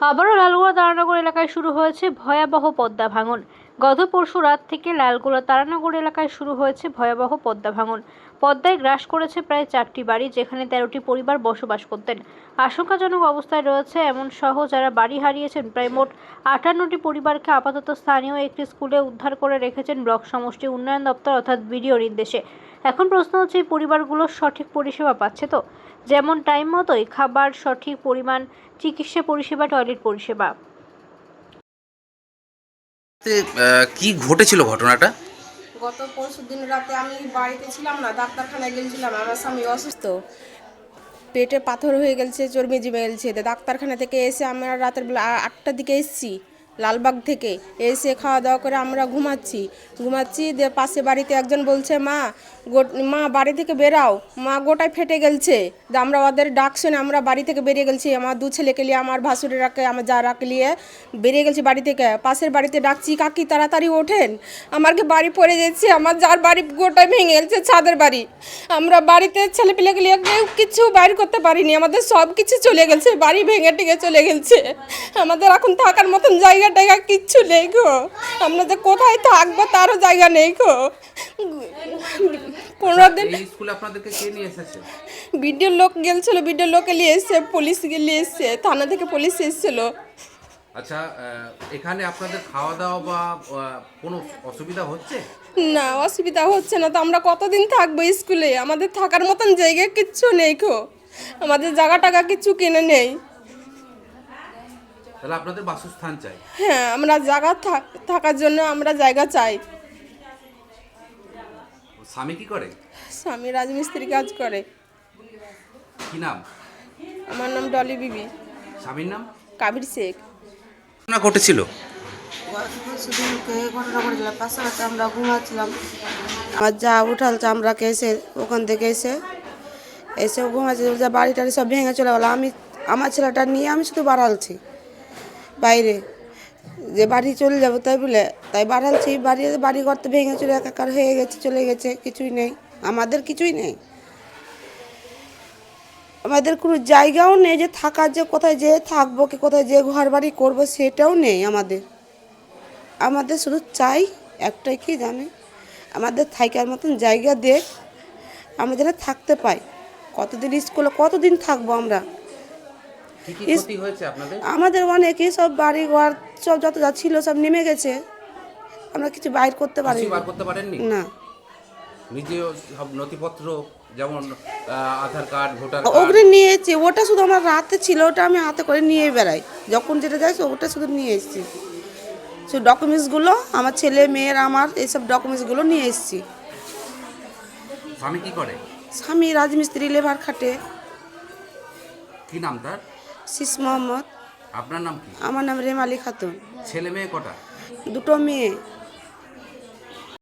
আবারও লালগোলা তারানগর এলাকায় শুরু হয়েছে ভয়াবহ পদ্মা ভাঙন। গত পরশু রাত থেকে লালগোলা তারানগর এলাকায় শুরু হয়েছে ভয়াবহ পদ্মা ভাঙন। পদ্মায় গ্রাস করেছে প্রায় চারটি বাড়ি, যেখানে তেরোটি পরিবার বসবাস করতেন। আশঙ্কাজনক অবস্থায় রয়েছে এমন সহ যারা বাড়ি হারিয়েছেন। প্রায় মোট আটান্নটি পরিবারকে আপাতত স্থানীয় একটি স্কুলে উদ্ধার করে রেখেছেন ব্লক সমষ্টি উন্নয়ন দপ্তর, অর্থাৎ বিডিও নির্দেশে। এখন প্রশ্ন হচ্ছে এই পরিবারগুলো সঠিক পরিষেবা পাচ্ছে তো? যেমন টাইম মতোই খাবার সঠিক পরিমাণ চিকিৎসা পরিষেবা টয়লেট পরিষেবা। কি ঘটেছিল ঘটনাটা? গত পরশু দিন রাতে আমি বাড়িতে ছিলাম না ডাক্তারখানায় গেছিলাম আমার স্বামী অসুস্থ। পেটে পাথর হয়ে গেছে চর্বি জমে গেছে তো ডাক্তারখানা থেকে এসে আমরা রাতের বেলা আটটার দিকে এসেছি। লালবাগ থেকে এসে খাওয়া দাওয়া করে আমরা ঘুমাচ্ছি। ঘুমাচ্ছি দিয়ে পাশে বাড়িতে একজন বলছে, মা মা, বাড়ি থেকে বেরাও। মা গোটায় ফেটে গেলছে। দিয়ে আমরা ওদের ডাক শুনে আমরা বাড়ি থেকে বেরিয়ে গেছি আমার দু ছেলেকে নিয়ে, আমার ভাসুরেরাকে, আমার যারাকে নিয়ে বেরিয়ে গেছি বাড়ি থেকে। পাশের বাড়িতে ডাকছি, কাকি, তাড়াতাড়ি ওঠেন। আমাকে বাড়ি পড়ে যাচ্ছে আমার যার বাড়ি গোটায় ভেঙে গেছে ছাদের বাড়ি। আমরা বাড়িতে ছেলে পেলেকে নিয়ে কিছু বাইর করতে পারিনি। আমাদের সব কিছু চলে গেছে বাড়ি ভেঙে টেঙে চলে গেছে আমাদের এখন থাকার মতন জায়গা টায়গা কিচ্ছু নেই গো। আমরা যে কোথায় থাকব তারও জায়গা নেই গো। পনেরো দিন স্কুলে আপনাদেরকে কে নিয়ে এসেছে? বিডিও লোক গেলছিল বিডিও লোকে নিয়ে এসছে পুলিশ নিয়ে এসছে থানা থেকে পুলিশ এসেছিল। আচ্ছা এখানে আপনাদের খাওয়া দাওয়া বা কোনো অসুবিধা হচ্ছে? না অসুবিধা হচ্ছে না। তো আমরা কতদিন থাকব স্কুলে? আমাদের থাকার মতন জায়গা কিচ্ছু নেই খো আমাদের জায়গা টাকা কিচ্ছু কিনে নেই। তাহলে আপনাদের বাসস্থান চাই। হ্যাঁ আমরা জায়গা থাক- থাকার জন্য আমরা জায়গা চাই। স্বামী কি করে? স্বামী রাজমিস্ত্রি কাজ করে। কি নাম? আমার নাম ডলি বিবি। স্বামীর নাম? কাবির শেখ। ঘটনা ঘটেছিল? পাশাপাশি আমরা ঘুমাচ্ছিলাম আমার যা উঠালছে আমরা এসে ওখান থেকে এসে এসে ঘুমাচ্ছি যা বাড়ি টাড়ি সব ভেঙে চলে গেলো। আমি আমার ছেলেটা নিয়ে আমি শুধু বাড়ালছি। বাইরে। যে বাড়ি চলে যাব তাই বলে, তাই বাড়ালছি বাড়ি বাড়ি ঘর তো ভেঙে চলে একাকার হয়ে গেছে, চলে গেছে, কিছুই নেই। আমাদের কিছুই নেই। আমাদের কোনো জায়গাও নেই যে থাকার, যে কোথায় যে থাকব, কি কোথায় যে ঘর বাড়ি করব, সেটাও নেই আমাদের। আমাদের শুধু চাই একটাই কি জানে? আমাদের থাকার মতন জায়গা দেখ। আমরা যেন থাকতে পাই। কতদিন স্কুলে, কতদিন থাকব আমরা কি কি ইস- ক্ষতি হয়েছে আপনাদের আমাদের অনেকই সব বাড়ি ঘর সব যত যা ছিল সব নেমে গেছে। আমরা কিছু বাইর করতে পারি বার করতে পারেননি? না। নিজে সব নথিপত্র যেমন আধার কার্ড ভোটার ওগুলো কার্ড। নিয়েছি। ওটা শুধু আমার রাতে ছিল ওটা আমি হাতে করে নিয়ে বেড়াই। যখন যেটা যাই ওটা শুধু নিয়ে এসেছি। শুধু ডকুমেন্টসগুলো আমার ছেলে মেয়ের আমার এইসব ডকুমেন্টসগুলো নিয়ে এসেছি। স্বামী কি করে? স্বামী রাজমিস্ত্রি লেবার খাটে। কি নাম তার? শীষ মোহাম্মদ। আপনার নাম কি? আমার নাম রেমালি খাতুন। ছেলে মেয়ে কটা? দুটো মেয়ে।